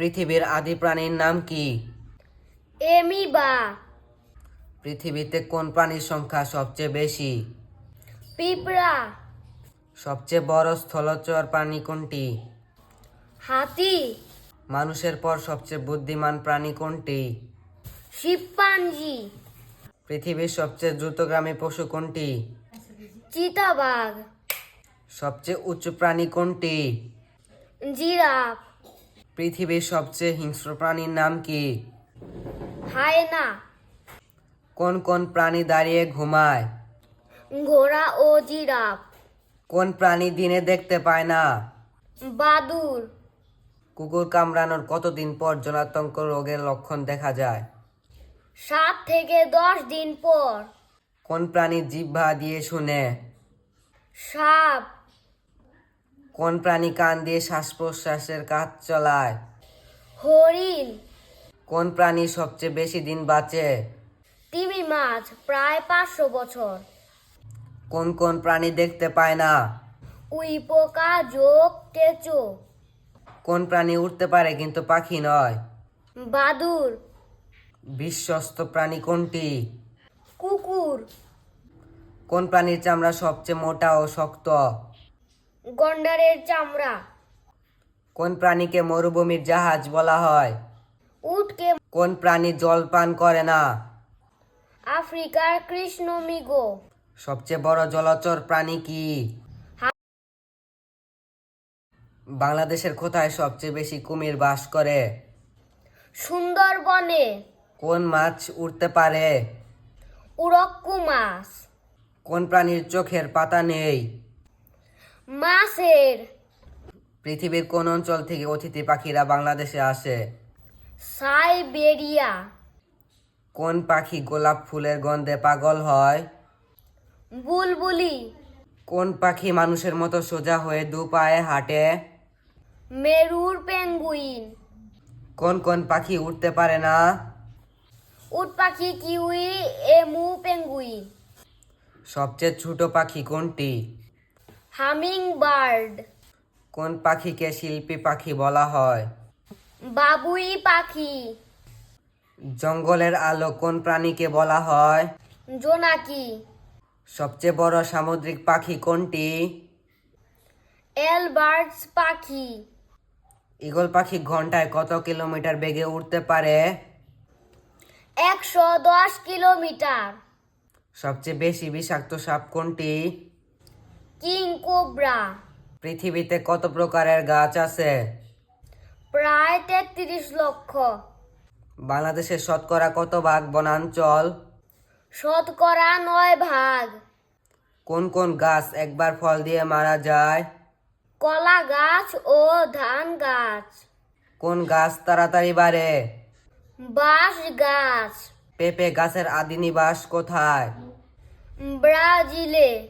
পৃথিবীর আদি প্রাণীর নাম কি? এমিবা। পৃথিবীতে কোন প্রাণীর সংখ্যা সবচেয়ে বেশি? পিঁপড়া। সবচেয়ে বড় স্থলচর প্রাণী কোনটি? হাতি। মানুষের পর সবচেয়ে বুদ্ধিমান প্রাণী কোনটি? শিম্পাঞ্জি পৃথিবীর সবচেয়ে দ্রুতগামী পশু কোনটি? চিতাবাঘ। সবচেয়ে উঁচু প্রাণী কোনটি? জিরাফ। পৃথিবীর সবচেয়ে হিংস্র প্রাণীর নাম কি? হায়না। কোন কোন প্রাণী দাঁড়িয়ে ঘুমায়? ঘোড়া ও জিরাফ। কোন প্রাণী দিনে দেখতে পায় না? বাদুর। কুকুর কামড়ানোর কতদিন পর জলাতঙ্ক রোগের লক্ষণ দেখা যায়? সাত থেকে দশ দিন পর। কোন প্রাণী জিহ্বা দিয়ে শুনে? সাপ। কোন প্রাণী কান দিয়ে শ্বাস প্রশ্বাসের কাজ চলায়? হরিণ। কোন প্রাণী সবচেয়ে বেশি দিন বাঁচে? তিমি মাছ প্রায় পাঁচশো বছর। কোন কোন প্রাণী দেখতে পায় না? উই পোকা যোগ কেঁচো কোন প্রাণী উঠতে পারে কিন্তু পাখি নয়? বাদুর। বিশ্বস্ত প্রাণী কোনটি? কুকুর। কোন প্রাণীর চামড়া সবচেয়ে মোটা ও শক্ত? গন্ডারের চামড়া। কোন প্রাণীকে মরুভূমির জাহাজ বলা হয়? উটকে কোন প্রাণী জল পান করে না? আফ্রিকার কৃষ্ণমৃগ। সবচেয়ে বড় জলচর প্রাণী কি? বাংলাদেশের কোথায় সবচেয়ে বেশি কুমির বাস করে? সুন্দরবনে। কোন মাছ উড়তে পারে? উড়ক্কু মাছ। কোন প্রাণীর চোখের পাতা নেই? মাছের। পৃথিবীর কোন অঞ্চল থেকে অতিথি পাখিরা বাংলাদেশে আসে? সাইবেরিয়া। কোন পাখি গোলাপ ফুলের গন্ধে পাগল হয়? বুলবুলি। কোন পাখি মানুষের মতো সোজা হয়ে দু পায়ে হাঁটে? মেরুর পেঙ্গুইন। কোন কোন পাখি উঠতে পারে না? উট পাখি কিউই এমু পেঙ্গুইন। সবচেয়ে ছোট পাখি কোনটি? হামিং বার্ড কোন পাখিকে শিল্পী পাখি বলা হয়? বাবুই পাখি। জঙ্গলের আলো কোন প্রাণীকে বলা হয়? জোনাকি। সবচেয়ে বড় সামুদ্রিক পাখি কোনটি? এলবার্টস পাখি। ঈগল পাখি ঘন্টায় কত কিলোমিটার বেগে উঠতে পারে? একশো দশ কিলোমিটার। সবচেয়ে বেশি বিষাক্ত সাপ কোনটি? কিং কোবরা পৃথিবীতে কত প্রকারের গাছ আছে? প্রায় তেত্রিশ লক্ষ। বাংলাদেশের শতকরা কত ভাগ বনাঞ্চল? শতকরা নয় ভাগ। কোন কোন গাছ একবার ফল দিয়ে মারা যায়? কলা গাছ ও ধান গাছ। কোন গাছ তাড়াতাড়ি বাড়ে? বাঁশ গাছ। পেঁপে গাছের আদি নিবাস কোথায়? ব্রাজিলে।